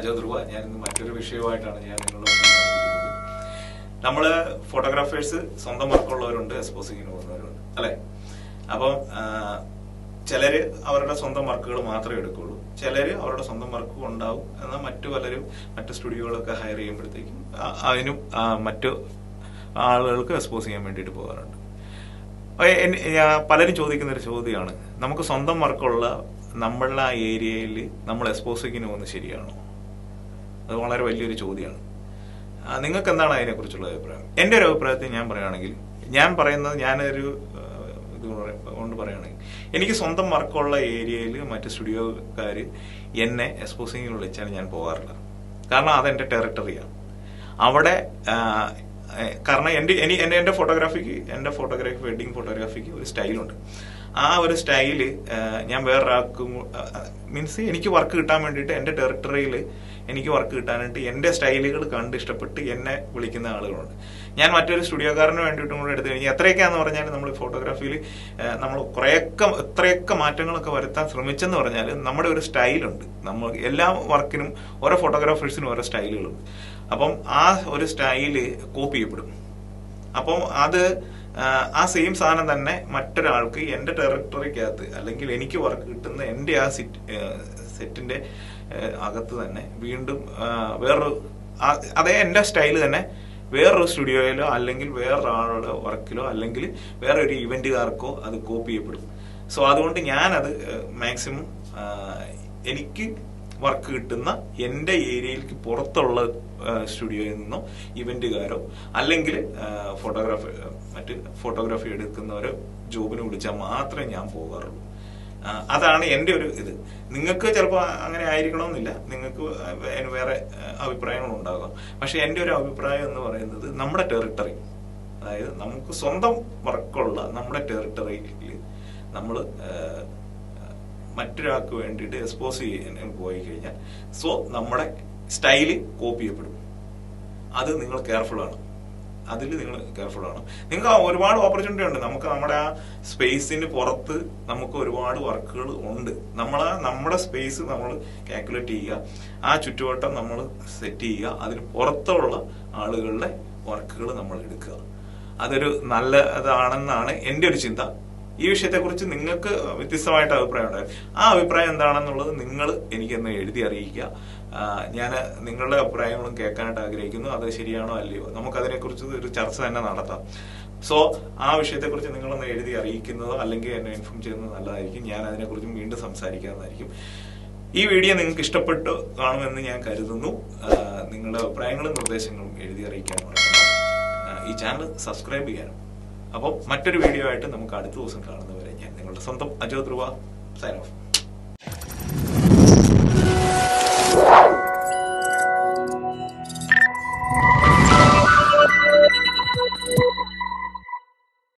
അജോ ധ്രുവ ഞാൻ ഇന്ന് മറ്റൊരു വിഷയവുമായിട്ടാണ് ഞാൻ നിങ്ങളോട് നമ്മൾ ഫോട്ടോഗ്രാഫേഴ്സ് സ്വന്തം വർക്കുള്ളവരുണ്ട് എക്സ്പോസിങ്ങിന് പോകുന്നവരുണ്ട് അല്ലെ? അപ്പം ചിലര് അവരുടെ സ്വന്തം വർക്കുകൾ മാത്രമേ എടുക്കുള്ളൂ ചിലര് അവരുടെ സ്വന്തം വർക്കും ഉണ്ടാവും എന്നാൽ മറ്റു പലരും മറ്റു സ്റ്റുഡിയോകളൊക്കെ ഹയർ ചെയ്യുമ്പോഴത്തേക്കും അതിനും മറ്റു ആളുകൾക്ക് എക്സ്പോസ് ചെയ്യാൻ വേണ്ടിയിട്ട് പോകാറുണ്ട്. പലരും ചോദിക്കുന്ന ഒരു ചോദ്യമാണ് നമുക്ക് സ്വന്തം വർക്കുള്ള നമ്മളുടെ ആ ഏരിയയിൽ നമ്മൾ എക്സ്പോസിങ്ങിന് പോകുന്നത് ശരിയാണോ? അത് വളരെ വലിയൊരു ചോദ്യമാണ്. നിങ്ങൾക്ക് എന്താണ് അതിനെക്കുറിച്ചുള്ള അഭിപ്രായം? എന്റെ ഒരു അഭിപ്രായത്തിൽ ഞാൻ പറയുകയാണെങ്കിൽ ഞാൻ പറയുന്നത് ഞാനൊരു ഇത് കൊണ്ട് പറയുകയാണെങ്കിൽ എനിക്ക് സ്വന്തം വർക്കുള്ള ഏരിയയിൽ മറ്റ് സ്റ്റുഡിയോക്കാർ എന്നെ എക്സ്പോസിങ്ങിൽ വിളിച്ചാൽ ഞാൻ പോകാറില്ല കാരണം അതെന്റെ ടെറിട്ടറിയാണ്. അവിടെ കാരണം എന്റെ എനി എന്റെ എന്റെ ഫോട്ടോഗ്രാഫിക്ക് എന്റെ ഫോട്ടോഗ്രാഫി വെഡിങ് ഫോട്ടോഗ്രാഫിക്ക് ഒരു സ്റ്റൈലുണ്ട്. ആ ഒരു സ്റ്റൈൽ ഞാൻ വേറൊരാൾക്കും മീൻസ് എനിക്ക് വർക്ക് കിട്ടാൻ വേണ്ടിയിട്ട് എന്റെ ടെറിട്ടറിയിൽ എനിക്ക് വർക്ക് കിട്ടാനായിട്ട് എന്റെ സ്റ്റൈലുകൾ കണ്ട് ഇഷ്ടപ്പെട്ട് എന്നെ വിളിക്കുന്ന ആളുകളുണ്ട്. ഞാൻ മറ്റൊരു സ്റ്റുഡിയോക്കാരന് വേണ്ടിയിട്ടും കൂടെ എടുത്തു കഴിഞ്ഞാൽ എത്രയൊക്കെയാന്ന് പറഞ്ഞാൽ നമ്മൾ ഫോട്ടോഗ്രാഫിയിൽ നമ്മൾ കുറേയൊക്കെ എത്രയൊക്കെ മാറ്റങ്ങളൊക്കെ വരുത്താൻ ശ്രമിച്ചെന്ന് പറഞ്ഞാൽ നമ്മുടെ ഒരു സ്റ്റൈലുണ്ട്. നമ്മൾ എല്ലാ വർക്കിനും ഓരോ ഫോട്ടോഗ്രാഫേഴ്സിനും ഓരോ സ്റ്റൈലുകളുണ്ട്. അപ്പം ആ ഒരു സ്റ്റൈൽ കോപ്പി ചെയ്യപ്പെടും. അപ്പം അത് ആ, സെയിം സാധനം തന്നെ മറ്റൊരാൾക്ക് എന്റെ ടെറിട്ടറിക്കകത്ത് അല്ലെങ്കിൽ എനിക്ക് വർക്ക് കിട്ടുന്ന എന്റെ ആ സിറ്റ് സെറ്റിന്റെ അകത്ത് തന്നെ വീണ്ടും വേറൊരു അതേ എന്റെ സ്റ്റൈൽ തന്നെ വേറൊരു സ്റ്റുഡിയോയിലോ അല്ലെങ്കിൽ വേറൊരാളുടെ വർക്കിലോ അല്ലെങ്കിൽ വേറൊരു ഇവന്റുകാർക്കോ അത് കോപ്പി ചെയ്യപ്പെടും. സോ അതുകൊണ്ട് ഞാനത് മാക്സിമം എനിക്ക് വർക്ക് കിട്ടുന്ന എന്റെ ഏരിയയിലേക്ക് പുറത്തുള്ള സ്റ്റുഡിയോയിൽ നിന്നോ ഇവന്റുകാരോ അല്ലെങ്കിൽ ഫോട്ടോഗ്രാഫി മറ്റ് ഫോട്ടോഗ്രാഫി എടുക്കുന്നവരോ ജോബിന് വിളിച്ചാൽ മാത്രമേ ഞാൻ പോകാറുള്ളൂ. അതാണ് എന്റെ ഒരു ഇത്. നിങ്ങൾക്ക് ചിലപ്പോൾ അങ്ങനെ ആയിരിക്കണമെന്നില്ല. നിങ്ങൾക്ക് വേറെ അഭിപ്രായങ്ങൾ ഉണ്ടാകാം. പക്ഷെ എന്റെ ഒരു അഭിപ്രായം എന്ന് പറയുന്നത് നമ്മുടെ ടെറിട്ടറി അതായത് നമുക്ക് സ്വന്തം വർക്കുള്ള നമ്മുടെ ടെറിട്ടറിയിൽ നമ്മൾ മറ്റൊരാൾക്ക് വേണ്ടിയിട്ട് എക്സ്പോസ് ചെയ്യാൻ പോയി കഴിഞ്ഞാൽ സോ നമ്മുടെ സ്റ്റൈൽ കോപ്പി ചെയ്യപ്പെടും. അത് നിങ്ങൾ കെയർഫുൾ ആണ്. അതിൽ നിങ്ങൾ കെയർഫുൾ ആണ്. നിങ്ങൾക്ക് ഒരുപാട് ഓപ്പർച്യൂണിറ്റി ഉണ്ട്. നമുക്ക് നമ്മുടെ ആ സ്പേസിന് പുറത്ത് നമുക്ക് ഒരുപാട് വർക്കുകൾ ഉണ്ട്. നമ്മൾ നമ്മുടെ സ്പേസ് നമ്മൾ കാൽക്കുലേറ്റ് ചെയ്യുക. ആ ചുറ്റുവട്ടം നമ്മൾ സെറ്റ് ചെയ്യുക. അതിന് പുറത്തുള്ള ആളുകളുടെ വർക്കുകൾ നമ്മൾ എടുക്കുക. അതൊരു നല്ലതാണെന്നാണ് എന്റെ ഒരു ചിന്ത. ഈ വിഷയത്തെക്കുറിച്ച് നിങ്ങൾക്ക് വ്യത്യസ്തമായിട്ട് അഭിപ്രായം ആ അഭിപ്രായം എന്താണെന്നുള്ളത് നിങ്ങൾ എനിക്കൊന്ന് എഴുതി അറിയിക്കുക. ഞാൻ നിങ്ങളുടെ അഭിപ്രായങ്ങളും കേൾക്കാനായിട്ട് ആഗ്രഹിക്കുന്നു. അത് ശരിയാണോ അല്ലയോ? നമുക്കതിനെക്കുറിച്ച് ഒരു ചർച്ച തന്നെ നടത്താം. സോ ആ വിഷയത്തെക്കുറിച്ച് നിങ്ങളൊന്ന് എഴുതി അറിയിക്കുന്നതോ അല്ലെങ്കിൽ എന്നെ ഇൻഫോം ചെയ്യുന്നത് നല്ലതായിരിക്കും. ഞാൻ അതിനെക്കുറിച്ച് വീണ്ടും സംസാരിക്കാവുന്നതായിരിക്കും. ഈ വീഡിയോ നിങ്ങൾക്ക് ഇഷ്ടപ്പെട്ടു കാണുമെന്ന് ഞാൻ കരുതുന്നു. നിങ്ങളുടെ അഭിപ്രായങ്ങളും നിർദ്ദേശങ്ങളും എഴുതി അറിയിക്കാൻ ഈ ചാനൽ സബ്സ്ക്രൈബ് ചെയ്യാനും അപ്പോൾ മറ്റൊരു വീഡിയോ ആയിട്ട് നമുക്ക് അടുത്ത ദിവസം കാണുന്നവരെ ഞാൻ നിങ്ങളുടെ സ്വന്തം അജോ ധ്രുവ സൈൻ ഓഫ്